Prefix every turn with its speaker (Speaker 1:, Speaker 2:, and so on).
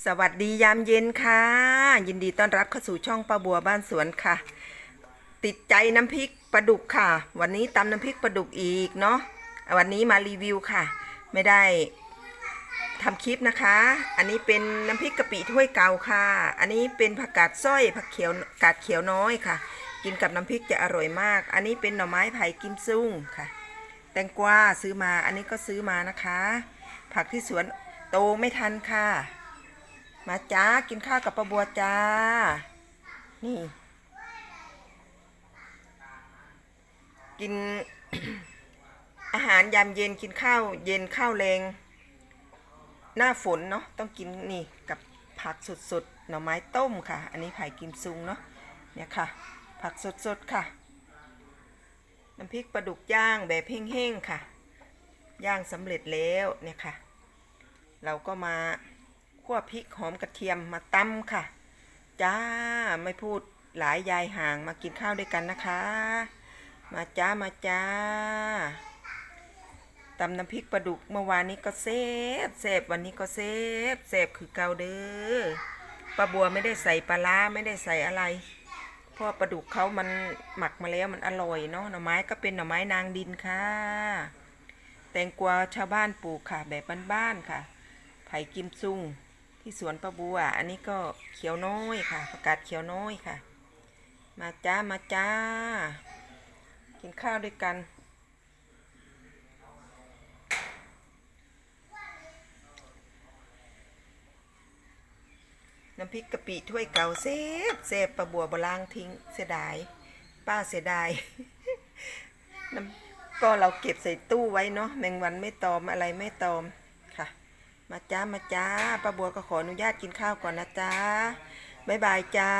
Speaker 1: สวัสดียามเย็นค่ะ ยินดีต้อนรับเข้าสู่ช่องป้าบัวบ้านสวนค่ะ ติดใจน้ำพริกปลาดุกค่ะ วันนี้ตำน้ำพริกปลาดุกอีกเนาะวันนี้มารีวิวค่ะ ไม่ได้ทำคลิปนะคะ อันนี้เป็นน้ำพริกกะปิถ้วยเก่าค่ะ อันนี้เป็นผักกาดสร้อยผักเขียวกาดเขียวน้อยค่ะ กินกับน้ำพริกจะอร่อยมาก อันนี้เป็นหน่อไม้ไผ่กิมซุ่งค่ะ แตงกวาซื้อมา อันนี้ก็ซื้อมานะคะ ผักที่สวนโตไม่ทันค่ะ มาจ้ากินข้าวกับป้าบัวจ้า นี่ กินอาหารยามเย็นกินข้าว เย็นข้าวแรง หน้าฝนเนาะต้องกินนี่กับผักสดๆหน่อไม้ต้มค่ะ อันนี้ไผ่กิมซุงเนาะเนี่ยค่ะ ผักสดๆค่ะ น้ำพริกปลาดุกย่างแบบแห้งๆค่ะ ย่างสำเร็จแล้วเนี่ยค่ะ เราก็มา คั่วพริกหอมกระเทียมมาตำค่ะ จ้าไม่พูดหลายยายห่างมากินข้าวด้วยกันนะคะ มาจ้ามาจ้าตำน้ำพริกปลาดุกเมื่อวานนี้ก็เซฟเซฟวันนี้ก็เซฟเซฟคือเกาเด้อปลาบัวไม่ได้ใส่ปลาร้าไม่ได้ใส่อะไรเพราะปลาดุกเขามันหมักมาแล้วมันอร่อยเนาะหน่อไม้ก็เป็นหน่อไม้นางดินค่ะ แตงกวาชาวบ้านปลูกค่ะ แบบบ้านๆค่ะ ไผ่กิมซุง ที่สวนปะบัว อันนี้ก็เขียวน้อยค่ะผักกาดเขียวน้อยค่ะ มาจ้ามาจ้า กินข้าวด้วยกันน้ำพริกกะปิถ้วยเก่าเซฟเซฟปลาบัวบลางทิ้งเสียดาย ป้าเสียดายน้ำก็เราเก็บใส่ตู้ไว้เนาะแมงวันไม่ตอมอะไรไม่ตอม มาจ้ามาจ้าป้าบัวก็ขออนุญาตกินข้าวก่อนนะจ้าบ๊ายบายจ้า